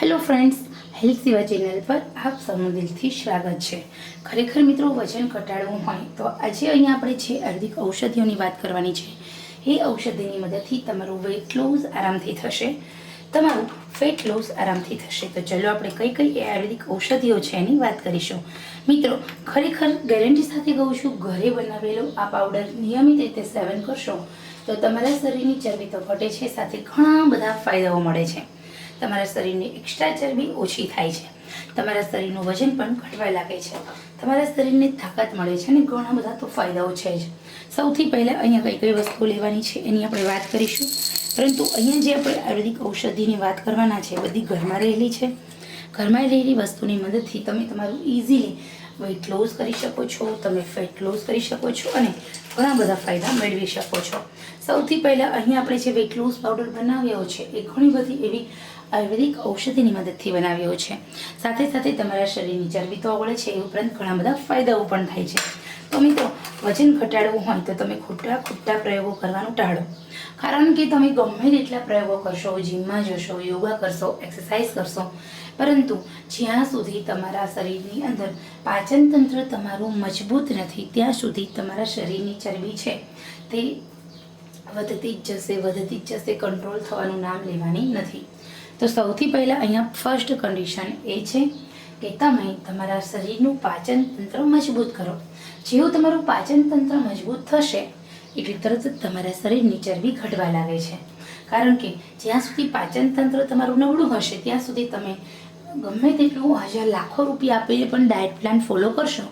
Hello friends health Seva channel પર આપ સૌનું દિલથી સ્વાગત છે. ખરેખર મિત્રો, વજન ઘટાડવું હોય તો આજે અહીંયા આપણે જે આયુર્વેદિક ઔષધિઓની વાત કરવાની છે, એ ઔષધિની મદદથી તમારું વેટ લોસ આરામથી થશે. તમારું ફેટ લોસ આરામથી થશે. તો ચલો આપણે કઈ કઈ આયુર્વેદિક ઔષધિઓ છે એની વાત કરીશું. મિત્રો, ખરેખર ગેરંટી સાથે કહું છું, ઘરે બનાવેલો આ પાવડર નિયમિત રીતે સેવન કરશો તો તમારા શરીરની ચરબી તો ઘટે છે, સાથે ઘણા બધા ફાયદાઓ મળે છે. તમારા શરીરની એક્સ્ટ્રા ચરબી ઓછી થાય છે. તમારા શરીરનું વજન પણ ઘટવા લાગે છે. તમારા શરીરને તાકાત મળે છે અને ઘણા બધા તો ફાયદાઓ છે જ. સૌથી પહેલાં અહીંયા કઈ કઈ વસ્તુ લેવાની છે એની આપણે વાત કરીશું. પરંતુ અહીંયા જે આપણે આયુર્વેદિક ઔષધિની વાત કરવાના છે બધી ઘરમાં રહેલી છે. ઘરમાં રહેલી વસ્તુની મદદથી તમે તમારું ઇઝીલી વેઇટ લોસ કરી શકો છો, તમે ફેટ લોસ કરી શકો છો અને ઘણા બધા ફાયદા મેળવી શકો છો. સૌથી પહેલાં અહીંયા આપણે જે વેઇટ લોસ પાવડર બનાવ્યો છે એ ઘણી બધી એવી આયુર્વેદિક ઔષધિની મદદથી બનાવ્યો છે. સાથે સાથે તમારા શરીરની ચરબી તો ઓગળે છે, એ ઉપરાંત ઘણા બધા ફાયદાઓ પણ થાય છે. તો મિત્રો, વજન ઘટાડવું હોય તો તમે ખોટા ખોટા પ્રયોગો કરવાનું ટાળો. કારણ કે તમે ગમે તેટલા પ્રયોગો કરશો, જીમમાં જશો, યોગા કરશો, એક્સરસાઇઝ કરશો, પરંતુ જ્યાં સુધી તમારા શરીરની અંદર પાચન તંત્ર તમારું મજબૂત નથી, ત્યાં સુધી તમારા શરીરની ચરબી છે, તે વધતી જ જશે, વધતી જ જશે, કંટ્રોલ થવાનું નામ લેવાની નથી. તો સૌથી પહેલાં અહીંયા ફર્સ્ટ કન્ડિશન એ છે કે તમે તમારા શરીરનું પાચન તંત્ર મજબૂત કરો. જેવું તમારું પાચન તંત્ર મજબૂત થશે એટલી તરત જ તમારા શરીરની ચરબી ઘટવા લાગે છે. કારણ કે જ્યાં સુધી પાચન તંત્ર તમારું નબળું હશે, ત્યાં સુધી તમે ગમે તેટલું હજાર લાખો રૂપિયા આપીને પણ ડાયટ પ્લાન ફોલો કરશો,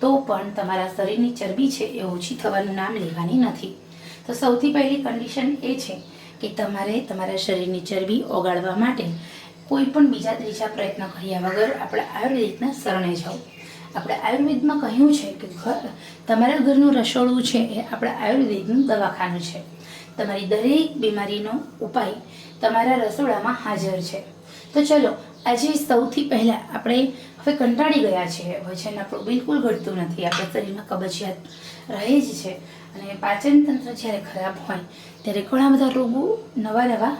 તો પણ તમારા શરીરની ચરબી છે એ ઓછી થવાનું નામ લેવાની નથી. તો સૌથી પહેલી કન્ડિશન એ છે કે તમારે તમારા શરીરની ચરબી ઓગાળવા માટે કોઈ પણ બીજા ત્રીજા પ્રયત્ન કર્યા વગર આપણે આયુર્વેદિકના શરણે જાઓ. આપણે આયુર્વેદમાં કહ્યું છે કે ઘર, તમારા ઘરનું રસોડું છે એ આપણા આયુર્વેદનું દવાખાનું છે. તમારી દરેક બીમારીનો ઉપાય તમારા રસોડામાં હાજર છે. તો ચલો, આજે સૌથી પહેલાં આપણે હવે કંટાળી ગયા છે વજન આપણું બિલકુલ ઘટતું નથી. આપણા શરીરમાં કબજિયાત રહે જ છે. અને પાચન તંત્ર જ્યારે ખરાબ હોય, ત્યારે ઘણા બધા રોગો નવા નવા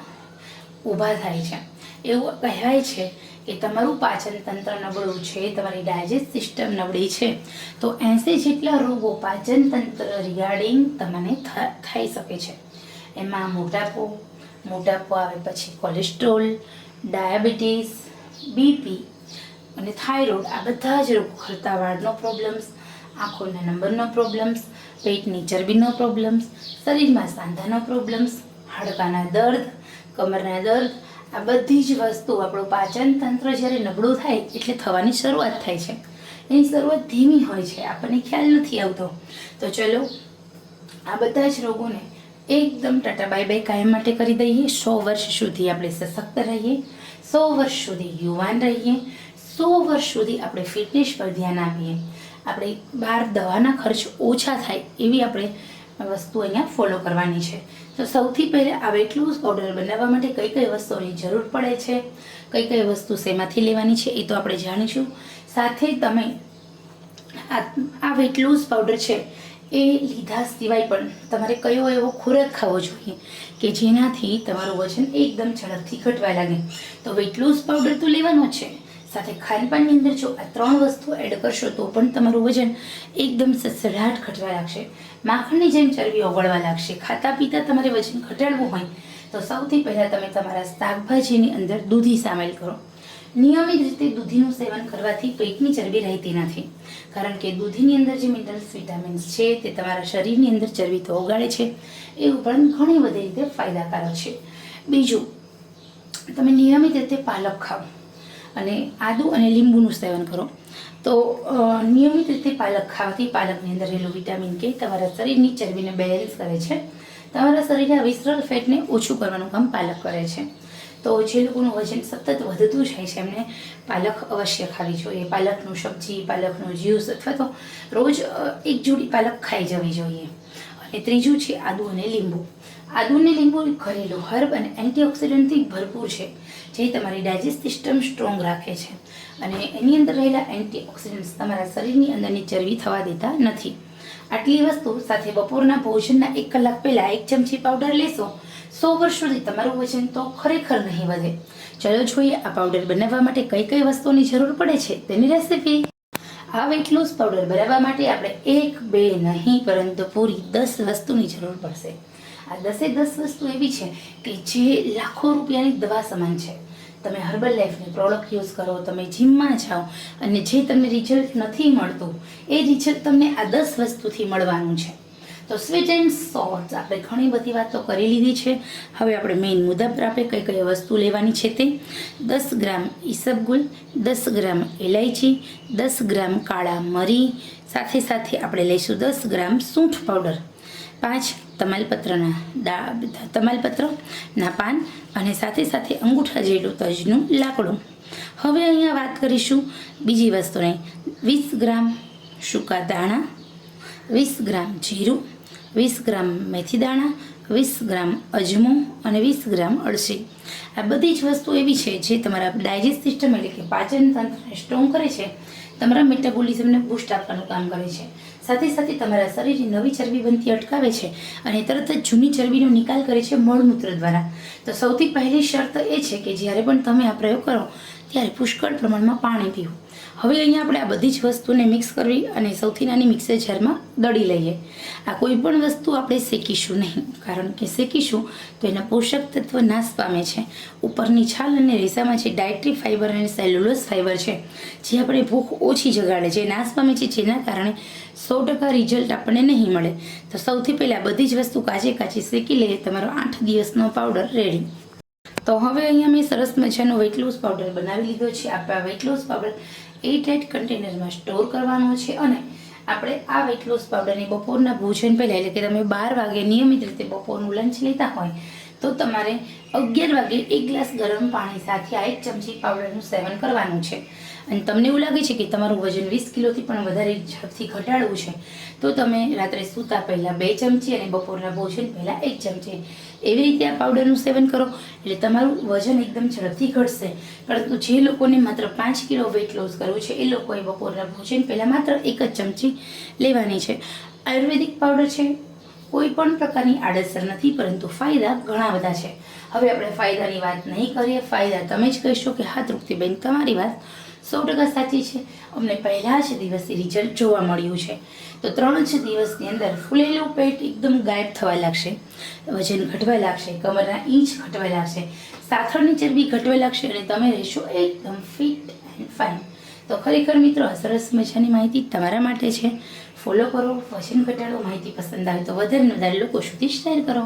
ઊભા થાય છે. એવું કહેવાય છે કે તમારું પાચન તંત્ર નબળું છે, તમારી ડાયજેસ્ટ સિસ્ટમ નબળી છે, તો એંસી જેટલા રોગો પાચન તંત્ર રિગાર્ડિંગ તમને થઈ શકે છે. એમાં મોટાપો મોટાપો આવે પછી કોલેસ્ટ્રોલ, ડાયાબિટીસ, બીપી અને થાઇરોઇડ આ બધા જ રોગો ખરતા વાળનો પ્રોબ્લેમ્સ આંખોના નંબરનો પ્રોબ્લેમ્સ પેટની ચરબીનો પ્રોબ્લેમ્સ શરીરમાં સાંધાનો પ્રોબ્લેમ્સ હાડકાના દર્દ, કમરના દર્દ, આ બધી જ વસ્તુ આપણું પાચન તંત્ર જ્યારે નબળું થાય એટલે થવાની શરૂઆત થાય છે. એની શરૂઆત ધીમી હોય છે, આપણને ખ્યાલ નથી આવતો. તો ચલો, આ બધા જ રોગોને એકદમ ટાટા બાય બાય કાયમ માટે કરી દઈએ. સો વર્ષ સુધી આપણે સશક્ત રહીએ. સો વર્ષ સુધી યુવાન રહીએ. સો વર્ષ સુધી આપણે ફિટનેસ પર ધ્યાન આપીએ. આપણે બહાર દવાના ખર્ચ ઓછા થાય એવી આપણે વસ્તુ અહીંયા ફોલો કરવાની છે. તો સૌથી પહેલાં આ વેટ લૂઝ પાવડર બનાવવા માટે કઈ કઈ વસ્તુઓની જરૂર પડે છે, કઈ કઈ વસ્તુ શેમાંથી લેવાની છે એ તો આપણે જાણીશું. સાથે તમે આ આ વેટ લૂઝ પાવડર છે એ લીધા સિવાય પણ તમારે કયો એવો ખોરાક ખાવો જોઈએ કે જેનાથી તમારું વજન એકદમ ઝડપથી ઘટવા લાગે. તો વેટ લૂઝ પાવડર તો લેવાનો જ છે. સાથે ખાનપાનની અંદર જો આ ત્રણ વસ્તુ એડ કરશો તો પણ તમારું વજન એકદમ સસરાટ ઘટવા લાગશે. માખણની જેમ ચરબી ઓગળવા લાગશે. ખાતા પીતા તમારે વજન ઘટાડવું હોય તો સૌથી પહેલાં તમે તમારા શાકભાજીની અંદર દૂધી સામેલ કરો. નિયમિત રીતે દૂધીનું સેવન કરવાથી પેટની ચરબી રહેતી નથી. કારણ કે દૂધીની અંદર જે મિનરલ્સ વિટામિન્સ છે તે તમારા શરીરની અંદર ચરબી તો ઓગાળે છે. એ ઉપરાંત ઘણી બધી રીતે ફાયદાકારક છે. બીજું, તમે નિયમિત રીતે પાલક ખાઓ. અને આદુ અને લીંબુનું સેવન કરો. તો નિયમિત રીતે પાલક ખાવાથી પાલકની અંદર રહેલું વિટામિન કે તમારા શરીરની ચરબીને બેલેન્સ કરે છે. તમારા શરીરના વિસરલ ફેટને ઓછું કરવાનું કામ પાલક કરે છે. તો જે લોકોનું વજન સતત વધતું જાય છે, એમને પાલક અવશ્ય ખાવી જોઈએ. પાલકનું સબ્જી, પાલકનું જ્યુસ અથવા તો રોજ એક જોડી પાલક ખાઈ જવી જોઈએ. અને ત્રીજું છે આદુ અને લીંબુ. આદુ અને લીંબુ ઘરેલું હર્બ અને એન્ટીઓક્સિડન્ટથી ભરપૂર છે, જે તમારી ડાયજેસ્ટ સિસ્ટમ સ્ટ્રોંગ રાખે છે. અને એની અંદર રહેલા એન્ટીઓક્સિડન્ટ્સ તમારા શરીરની અંદરની ચરબી થવા દેતા નથી. આટલી વસ્તુ સાથે બપોરના ભોજનના એક કલાક પહેલાં એક ચમચી પાવડર લેશો, સો વર્ષ સુધી તમારું વજન તો ખરેખર નહીં વધે. ચલો જોઈએ આ પાવડર બનાવવા માટે કઈ કઈ વસ્તુની જરૂર પડે છે તેની રેસીપી આ વેટ લોસ પાવડર બનાવવા માટે આપણે એક, બે નહીં, પરંતુ પૂરી દસ વસ્તુની જરૂર પડશે. આ દસે દસ વસ્તુ એવી છે કે જે લાખો રૂપિયાની દવા સમાન છે. તમે હર્બલ લાઈફની પ્રોડક્ટ યુઝ કરો, તમે જીમમાં જાઓ અને જે તમને રિઝલ્ટ નથી મળતું, એ રિઝલ્ટ તમને આ દસ વસ્તુથી મળવાનું છે. તો સ્વીટ એન્ડ સોર્ટ આપણે ઘણી બધી વાતો કરી લીધી છે. હવે આપણે મેઇન મુદ્દા પર આપણે કઈ કઈ વસ્તુ લેવાની છે તે. દસ ગ્રામ ઈસબગુલ દસ ગ્રામ ઇલાયચી દસ ગ્રામ કાળા મરી, સાથે સાથે આપણે લઈશું દસ ગ્રામ સૂંઠ પાવડર. પાંચ તમાલપત્રના દા તમાલપત્રના પાન અને સાથે સાથે અંગૂઠા જેટલું તજનું લાકડું. હવે અહીંયા વાત કરીશું બીજી વસ્તુની. વીસ ગ્રામ સૂકા દાણા, વીસ ગ્રામ જીરું, વીસ ગ્રામ મેથી દાણા, વીસ ગ્રામ અજમો અને વીસ ગ્રામ અળસી. આ બધી જ વસ્તુ એવી છે જે તમારા ડાયજેસ્ટ સિસ્ટમ એટલે કે પાચન તંત્રને સ્ટ્રોંગ કરે છે. તમારા મેટાબોલિઝમને બૂસ્ટ આપવાનું કામ કરે છે. સાથે સાથે તમારા શરીરની નવી ચરબી બનતી અટકાવે છે અને તરત જ જૂની ચરબીનો નિકાલ કરે છે મળમૂત્ર દ્વારા. તો સૌથી પહેલી શરત એ છે કે જ્યારે પણ તમે આ પ્રયોગ કરો ત્યારે પુષ્કળ પ્રમાણમાં પાણી પીવું. હવે અહીંયા આપણે આ બધી જ વસ્તુને મિક્સ કરવી અને સૌથી નાની મિક્સર જારમાં દળી લઈએ. આ કોઈ પણ વસ્તુ આપણે શેકીશું નહીં, કારણ કે શેકીશું તો એના પોષક તત્વ નાશ પામે છે. ઉપરની છાલ અને રેસામાં જે ડાયટ્રી ફાઇબર અને સેલ્યુલોઝ ફાઇબર છે, જે આપણે ભૂખ ઓછી જગાડે છે નાશ પામે છે, જેના કારણે સો ટકા રિઝલ્ટ આપણને નહીં મળે. તો સૌથી પહેલાં બધી જ વસ્તુ કાચે કાચી શેકી લઈએ, તમારો આઠ દિવસનો પાવડર રેડી. તો હવે અહીંયા મેં સરસ મજાનો વેટ લોસ પાવડર બનાવી લીધો છે. આપણે આ લોસ પાવડર એરટાઇટ કન્ટેનરમાં સ્ટોર કરવાનો છે અને આપણે આ વેટ લોસ પાવડરને બપોરના ભોજન પહેલાં એટલે કે તમે બાર વાગે નિયમિત રીતે બપોરનું લંચ લેતા હોય તો તમારે અગિયાર વાગે એક ગ્લાસ ગરમ પાણી સાથે આ એક ચમચી પાવડરનું સેવન કરવાનું છે. અને તમને એવું લાગે છે કે તમારું વજન વીસ કિલોથી પણ વધારે ઝડપથી ઘટાડવું છે, તો તમે રાત્રે સૂતા પહેલાં બે ચમચી અને બપોરના ભોજન પહેલાં એક ચમચી. એવી રીતે આ પાવડરનું સેવન કરો, એટલે તમારું વજન એકદમ ઝડપથી ઘટશે. પરંતુ જે લોકોને માત્ર પાંચ કિલો વેટ લોસ કરવું છે, એ લોકોએ બપોરના ભોજન પહેલાં માત્ર એક જ ચમચી લેવાની છે. આયુર્વેદિક પાવડર છે કોઈ પણ પ્રકારની આડઅસર નથી, પરંતુ ફાયદા ઘણા બધા છે. હવે આપણે ફાયદાની વાત નહીં કરીએ. ફાયદા તમે જ કહેશો કે હા, તૃપ્તિબેન, તમારી વાત સો ટકા સાચી છે. અમને પહેલા જ દિવસે રિઝલ્ટ જોવા મળ્યું છે. તો ત્રણ જ દિવસની અંદર ફૂલેલું પેટ એકદમ ગાયબ થવા લાગશે, વજન ઘટવા લાગશે, કમરના ઇંચ ઘટવા લાગશે, સાથળની ચરબી ઘટવા લાગશે અને તમે રહેશો એકદમ ફિટ એન્ડ ફાઇન તો ખરેખર મિત્રો સરસ મજાની માહિતી તમારા માટે છે. ફોલો કરો વજન ઘટાડો માહિતી પસંદ આવે તો વધારે વધારે લોકો સુધી શેર કરો.